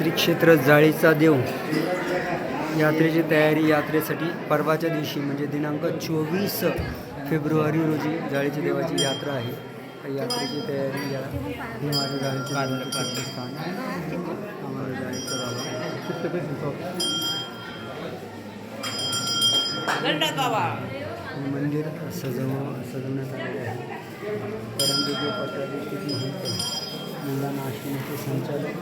श्री क्षेत्र जाळीचा देव. यात्रेची तयारी यात्रेसाठी परवाच्या दिवशी म्हणजे दिनांक चोवीस फेब्रुवारी रोजी जाळीच्या देवाची यात्रा आहे. यात्रेची तयारी या हे माझं जाळीचे स्थान आम्हाला जाळीचा बाबा. मंदिर सजव सजवण्यात आलेले आहे. परंतु पटारी किती महत्त्व मुलांना आश्रमाचे संचालक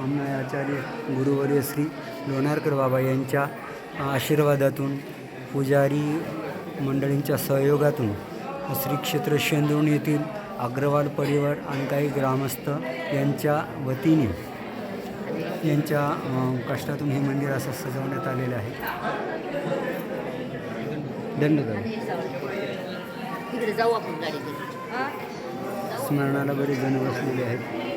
आमना आचार्य गुरुवर्य श्री लोणारकर बाबा यांच्या आशीर्वादातून पुजारी मंडळींच्या सहयोगातून श्री क्षेत्र शेंदूण येथील अग्रवाल परिवार आणि काही ग्रामस्थ यांच्या वतीने यांच्या कष्टातून हे मंदिर असं सजवण्यात आलेलं आहे. धन्यवाद. स्मरणाला बरेच जण बसलेले आहेत.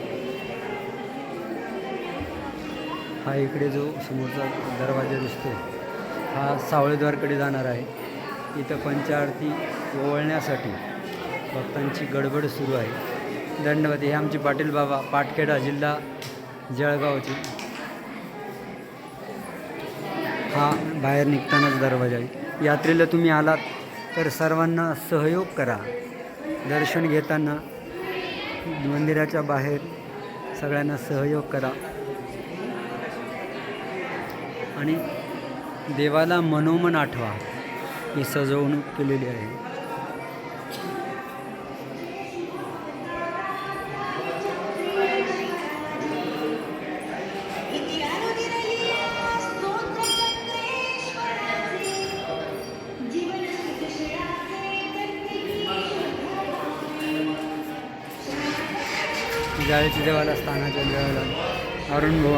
हा इकडे जो समोरचा दरवाजा दिसतो हा सावळेद्वारकडे जाणार आहे. इथं पंचारती ओवळण्यासाठी भक्तांची गडबड सुरू आहे. दंडवती हे आमचे पाटील बाबा पाटखेडा जिल्हा जळगावचे. हा बाहेर निघतानाच दरवाजा आहे. यात्रेला तुम्ही आलात तर सर्वांना सहयोग करा. दर्शन घेताना मंदिराच्या बाहेर सगळ्यांना सहयोग करा. आणि देवाला मनोमन आठवा ही सजवणूक केलेली आहे. जाळीच्या देवाला स्थानाच्या देवाला अरुण भाऊ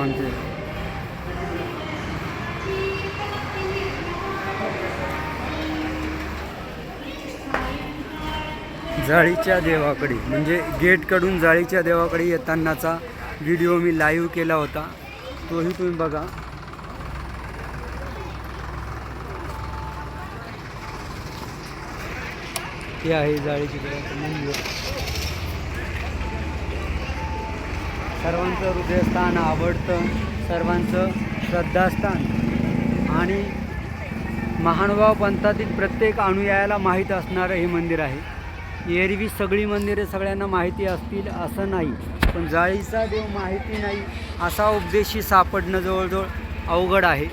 जाळीच्या देवाकडे म्हणजे गेटकडून जाळीच्या देवाकडे येतानाचा व्हिडिओ मी लाईव्ह केला होता. तोही तुम्ही बघा. हे आहे जाळीची देवाचं मंदिर. सर्वांचं हृदयस्थान आवडतं सर्वांचं श्रद्धास्थान. आणि महानुभाव पंथातील प्रत्येक अनुयायाला माहीत असणारं हे मंदिर आहे. एरवी सगळी मंदिरे सगळ्यांना माहिती असतील असं नाही. पण जाळीचा देव माहिती नाही असा उपदेशी सापडणं जवळजवळ अवघड आहे.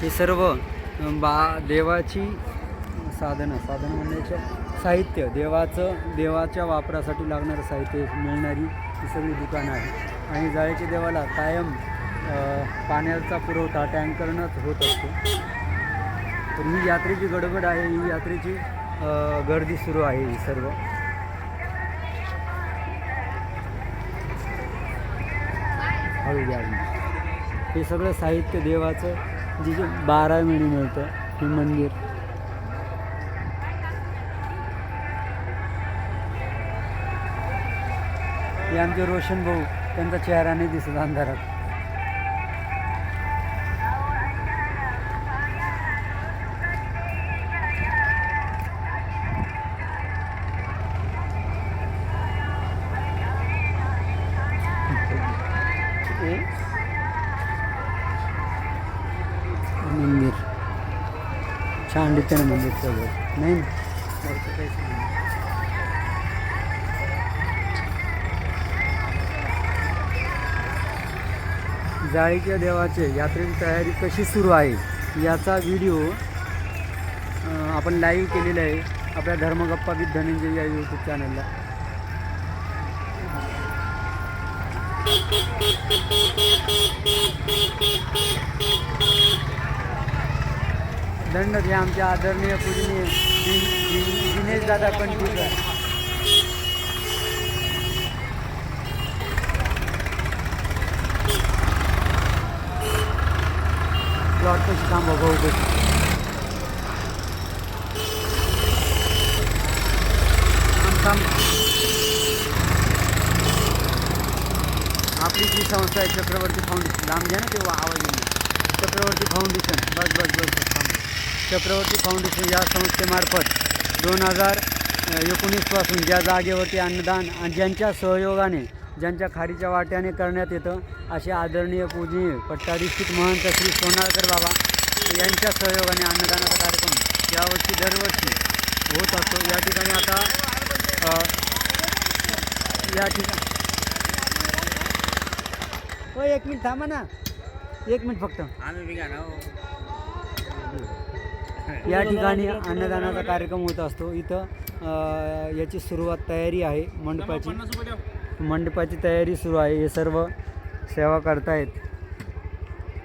हे सर्व बा देवाची साधनं साधनं म्हणण्याचं साहित्य देवाचं देवाच्या वापरासाठी लागणारं साहित्य मिळणारी ही सगळी दुकानं आहेत. आणि जाळ्याच्या देवाला कायम पाण्याचा पुरवठा टँकरनंच होत असतो. तर ही यात्रेची गडबड आहे ही यात्रेची गर्दी सुरू आहे ही सर्व. हळू हे सगळं साहित्य देवाचं जे जे बारा मिळी मिळतं हे मंदिर. हे आमचे रोशन भाऊ त्यांचा चेहरा नाही दिसत अंधारात. छान ना मंदिर सगळं. नाही ना? जाळीच्या देवाचे यात्रेची तयारी कशी सुरू आहे? याचा व्हिडिओ आपण लाईव्ह केलेला आहे. आपल्या धर्मगप्पा विथ धनंजय या यूट्यूब चॅनलला दंड घ्या आमच्या आदरणीय पूजनीय दिनेश दादा कंठीकर प्लॉट कशी थांबवा भाऊ आपली जी संस्था आहे चक्रवर्ती फाउंडेशन लांब घ्या ना तेव्हा आवाज येईल. चक्रवर्ती फाउंडेशन बस बस बस बस चक्रवर्ती फाउंडेशन या संस्थेमार्फत दोन हजार एकोणीसपासून ज्या जागेवरती अन्नदान आणि ज्यांच्या सहयोगाने ज्यांच्या खारीच्या वाट्याने करण्यात येतं असे आदरणीय पूजनीय पट्टाधिष्ठित महंत श्री सोनारकर बाबा यांच्या सहयोगाने अन्नदानाचा कार्यक्रम यावर्षी दरवर्षी होत असतो. या ठिकाणी आता या ठिकाणी एक मिनिट थांबा ना. एक मिनिट फक्त. या ठिकाणी अन्नदानाचा कार्यक्रम होत असतो. इथं याची सुरुवात तयारी आहे. मंडपाची. मंडपाची तयारी सुरू आहे. हे सर्व सेवा करतायत.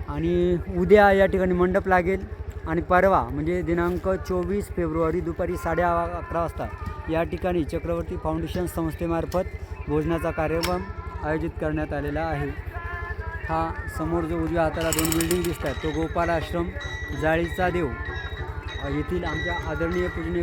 आणि उद्या या ठिकाणी मंडप लागेल. आणि परवा म्हणजे दिनांक चोवीस फेब्रुवारी दुपारी साडे अकरा वाजता या ठिकाणी चक्रवर्ती फाउंडेशन संस्थेमार्फत भोजनाचा कार्यक्रम आयोजित करण्यात आलेला आहे. हा समोर जो उजव्या हाताला दोन बिल्डिंग दिसतात तो गोपाल आश्रम जाळीचा देव. येथील आमच्या आदरणीय पूजनीय